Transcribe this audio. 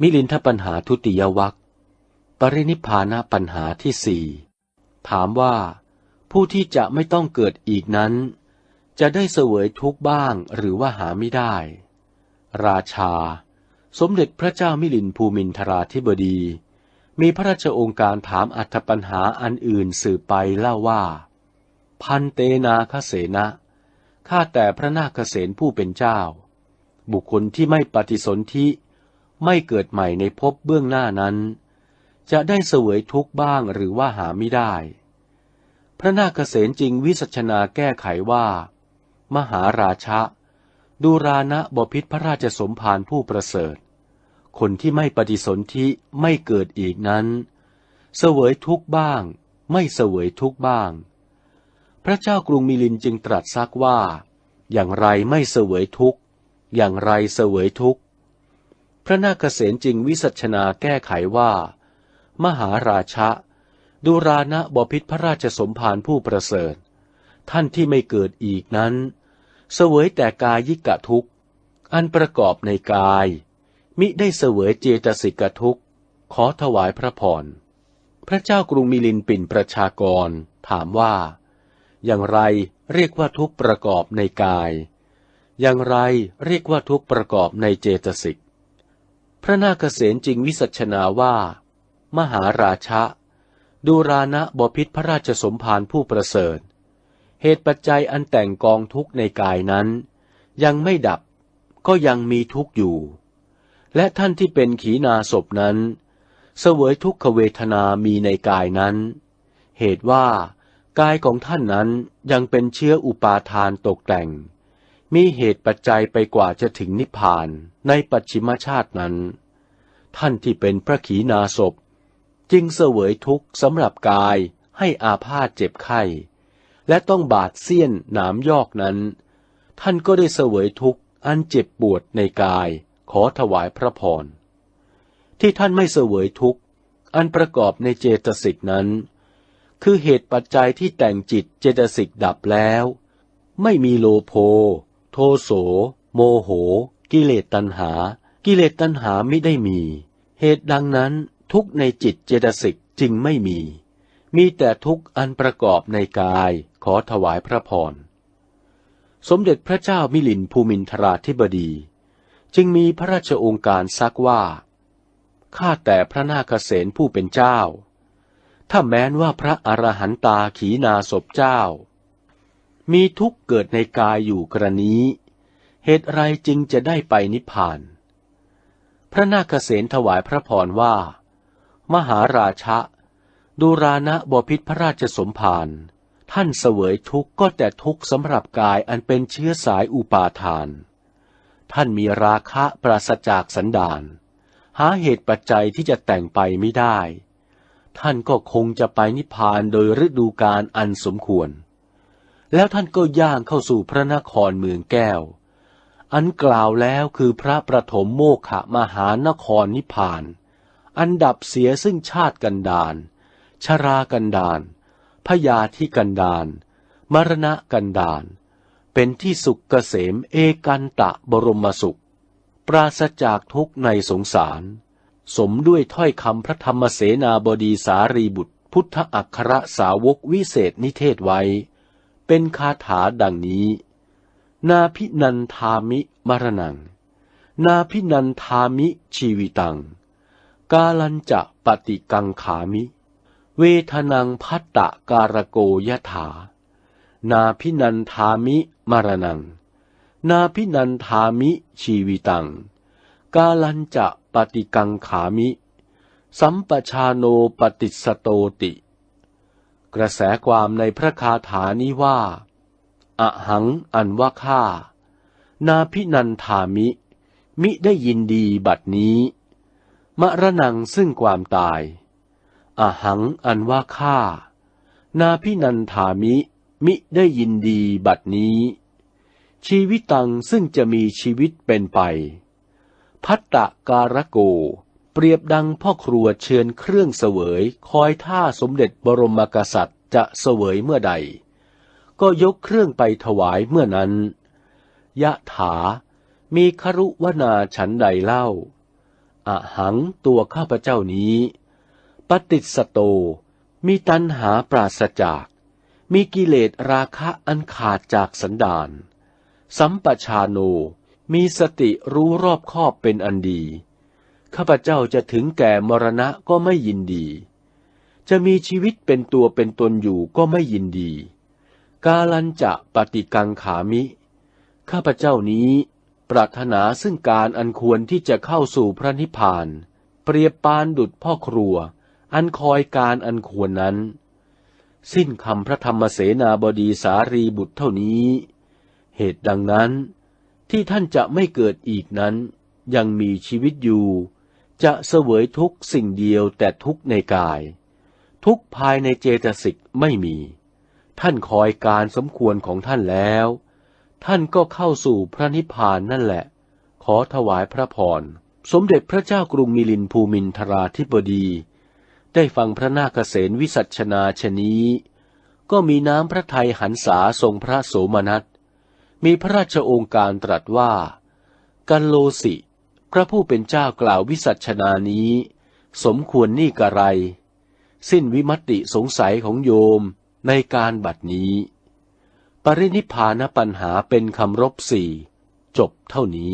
มิลินทปัญหาทุติยวัคปรินิพานปัญหาที่สี่ถามว่า ผู้ที่จะไม่ต้องเกิดอีกนั้น จะได้เสวยทุกบ้างหรือว่าหาไม่ได้ ราชา สมเด็จพระเจ้ามิลินภูมินทราธิบดี มีพระราชองค์การถามอัธปัญหาอันอื่นสืบไปเล่าว่า พันเตนาคเสนะข้าแต่พระนาคเสนผู้เป็นเจ้า บุคคลที่ไม่ปฏิสนธิ ไม่เกิดใหม่ในภพเบื้องหน้านั้น จะได้เสวยทุกข์บ้างหรือว่าหาไม่ได้ พระนาคเษนจริงวิสัชนาแก้ไขว่า มหาราชะ ดูรานะบพิษพระราชสมภารผู้ประเสริฐ คนที่ไม่ปฏิสนธิไม่เกิดอีกนั้น เสวยทุกข์บ้าง ไม่เสวยทุกข์บ้าง พระเจ้ากรุงมิลินจึงตรัสซักว่า อย่างไรไม่เสวยทุกข์ อย่างไรเสวยทุกข์ พระนาคเษนจึงวิสัชนาแก้ไขว่า มหาราชะดูรานะบพิษพระราชสมภารผู้ประเสริฐ ท่านที่ไม่เกิดอีกนั้น เสวยแต่กายิกะทุกข์ อันประกอบในกาย มิได้เสวยเจตสิกทุกข์ ขอถวายพระพร พระเจ้ากรุงมิลินปินประชากร ถามว่า อย่างไรเรียกว่าทุกประกอบในกาย อย่างไรเรียกว่าทุกประกอบในเจตสิก ระนาคเษนจริงวิสัชนาว่า มหาราชะ ดูรานะบพิษพระราชสมภารผู้ประเสริฐ เหตุปัจจัยอันแต่งกองทุกข์ในกายนั้น ยังไม่ดับก็ยังมีทุกข์อยู่ และท่านที่เป็นขีนาศพนั้น เสวยทุกขเวทนามีในกายนั้น เหตุว่ากายของท่านนั้นยังเป็นเชื้ออุปาทานตกแต่ง มีเหตุปัจจัยไปกว่าจะถึงนิพพานในปัจฉิมชาตินั้น ท่านที่เป็นพระขีณาศพจึงเสวยทุกข์สำหรับกายให้อาพาธเจ็บไข้ และต้องบาดเสี้ยนหนามยอกนั้น ท่านก็ได้เสวยทุกข์อันเจ็บปวดในกายขอถวายพระพร ที่ท่านไม่เสวยทุกข์อันประกอบในเจตสิกนั้น คือเหตุปัจจัยที่แต่งจิตเจตสิกดับแล้ว ไม่มีโลโภ โทโส โมโห กิเลสตัณหา กิเลสตัณหาไม่ได้มี เหตุดังนั้นทุกในจิตเจตสิกจึงไม่มี มีแต่ทุกอันประกอบในกายขอถวายพระพร สมเด็จพระเจ้ามิลินภูมินทราธิบดี จึงมีพระราชองค์การซักว่า ข้าแต่พระนาคเษนผู้เป็นเจ้า ถ้าแม้นว่าพระอรหันตาขีนาศพเจ้า มีทุกข์เกิดในกายอยู่กรณีเหตุไรจึงจะได้ไปนิพพาน พระนาคเษนถวายพระพรว่า มหาราชะดูรานะบพิษพระราชสมภารท่านเสวยทุกข์ก็แต่ทุกข์สำหรับกายอันเป็นเชื้อสายอุปาทาน ท่านมีราคะปราศจากสันดาน หาเหตุปัจจัยที่จะแต่งไปไม่ได้ ท่านก็คงจะไปนิพพานโดยฤดูกาลอันสมควร แล้วท่านก็ย่างเข้าสู่พระนครเมืองแก้ว อันกล่าวแล้วคือพระประถมโมกขมหานครนิพพาน อันดับเสียซึ่งชาติกันดานชรากันดานพยาธิกันดานมรณะกันดานเป็นที่สุขเกษมเอกันตะบรมสุข ปราศจากทุกในสงสาร สมด้วยถ้อยคำพระธรรมเสนาบดีสารีบุตร พุทธอัครสาวกวิเศษนิเทศไว้ เป็นคาถาดังนี้ นาพินันทามิมรณัง นาพินันทามิชีวิตัง กาลันจะปฏิกังขามิ เวทนังพัตตะการโกยถา นาพินันทามิมรณัง นาพินันทามิชีวิตัง กาลันจะปฏิกังขามิ สัมปชาโนปฏิสโตติ กระแสความในพระคาถานี้ว่าอะหังอันว่าข้า นาพินันธามิ มิได้ยินดีบัดนี้ มรณังซึ่งความตายอะหังอันว่าข้า นาพินันธามิ มิได้ยินดีบัดนี้ ชีวิตตังซึ่งจะมีชีวิตเป็นไป พัตตะการโก เปรียบดังพ่อครัวเชิญเครื่องเสวย คอยท่าสมเด็จบรมกษัตริย์จะเสวยเมื่อใด ก็ยกเครื่องไปถวายเมื่อนั้น ยะถา มีครุวนาฉันใดเล่าอะหังตัวข้าพเจ้านี้ ปฏิสโต มีตัณหาปราศจาก มีกิเลสราคะอันขาดจากสันดาน สัมปชาโน มีสติรู้รอบคอบเป็นอันดี ข้าพเจ้าจะถึงแก่มรณะก็ไม่ยินดี จะมีชีวิตเป็นตัวเป็นตนอยู่ก็ไม่ยินดี กาลันจะปฏิกังขามิ ข้าพเจ้านี้ปรารถนาซึ่งการอันควรที่จะเข้าสู่พระนิพพาน เปรียบปานดุจพ่อครัว อันคอยการอันควรนั้น สิ้นคำพระธรรมเสนาบดีสารีบุตรเท่านี้ เหตุดังนั้นที่ท่านจะไม่เกิดอีกนั้น ยังมีชีวิตอยู่ จะเสวยทุกสิ่งเดียวแต่ทุกในกาย ทุกภายในเจตสิกไม่มี ท่านคอยการสมควรของท่านแล้ว ท่านก็เข้าสู่พระนิพพานนั่นแหละ ขอถวายพระพร สมเด็จพระเจ้ากรุงมิลินภูมินทราธิบดี ได้ฟังพระนาคเษนวิสัชนาชนี้ ก็มีน้ำพระทัยหันษาทรงพระโสมนัส มีพระราชโองการตรัสว่า กันโลสิ พระผู้เป็นเจ้ากล่าววิสัชนานี้ สมควรนี่กระไร สิ้นวิมติสงสัยของโยมในการบัดนี้ ปรินิพพานปัญหาเป็นคำรบสี่ จบเท่านี้